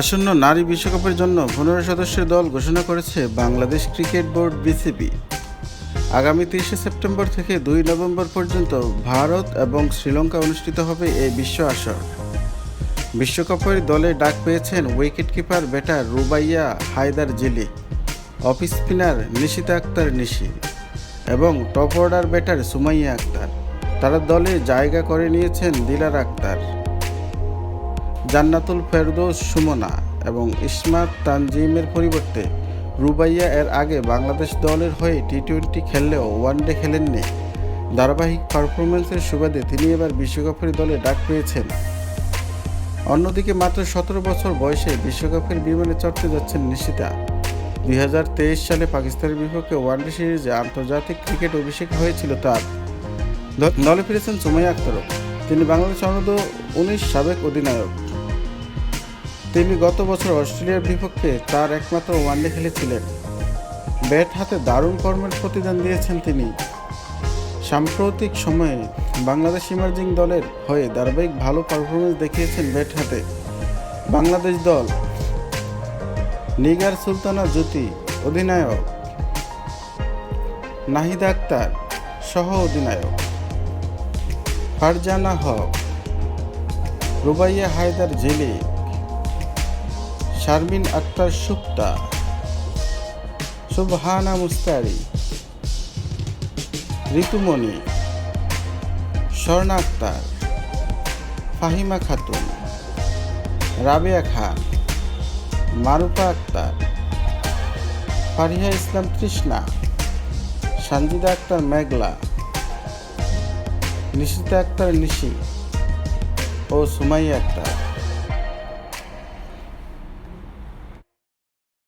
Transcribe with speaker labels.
Speaker 1: আসন্ন নারী বিশ্বকাপের জন্য পনেরো সদস্যের দল ঘোষণা করেছে বাংলাদেশ ক্রিকেট বোর্ড বিসিবি। আগামী তিরিশে সেপ্টেম্বর থেকে দুই নভেম্বর পর্যন্ত ভারত এবং শ্রীলঙ্কা অনুষ্ঠিত হবে এই বিশ্ব আসর। বিশ্বকাপের দলে ডাক পেয়েছেন wicket keeper batter Rubaiya Haider Jhelly off spinner Nishita Akter Nishi এবং top order batter Sumaiya Akter. তারা দলে জায়গা করে নিয়েছেন দিলার আক্তার। জান্নাতুল ফেরদৌস সুমনা এবং ইসমাত তানজিমের পরিবর্তে রুবাইয়া এর আগে বাংলাদেশ দলের হয়ে টি টোয়েন্টি খেললেও ওয়ানডে খেলেননি। ধারাবাহিক পারফরমেন্সের সুবাদে তিনি এবার বিশ্বকাপের দলে ডাক পেয়েছেন। অন্যদিকে মাত্র সতেরো বছর বয়সে বিশ্বকাপের বিমানে চড়তে যাচ্ছেন নিশিতা। দুই হাজার তেইশ সালে পাকিস্তানের বিপক্ষে ওয়ানডে সিরিজে আন্তর্জাতিক ক্রিকেট অভিষেক হয়েছিল তার। দলে ফিরেছেন সুমাইয়া আক্তারও। তিনি বাংলাদেশ অনূর্ধ্ব উনিশ সাবেক অধিনায়ক। তিনি গত বছর অস্ট্রেলিয়ার বিপক্ষে তার একমাত্র ওয়ানডে খেলেছিলেন। ব্যাট হাতে দারুণ কর্মের প্রতিদান দিয়েছেন তিনি। সাম্প্রতিক সময়ে বাংলাদেশ ইমার্জিং দলের হয়ে ধারাবাহিক ভালো পারফরমেন্স দেখিয়েছেন ব্যাট হাতে। বাংলাদেশ দল, নিগার সুলতানা জ্যোতি, অধিনায়ক নাহিদা আক্তার সহ অধিনায়ক। ফারজানা হক, রুবাইয়া হায়দার জেলি শারমিন আক্তার সুপ্তা সুবহানা মুস্তারি। ঋতুমণি। স্বর্ণা আক্তার। ফাহিমা খাতুন। রাবেয়া খান মারুফা আক্তার। ফারিহা ইসলাম তৃষ্ণা। সঞ্জিদা আক্তার মেঘলা। নিশিতা আক্তার নিশি। ও সুমাইয়া আক্তার।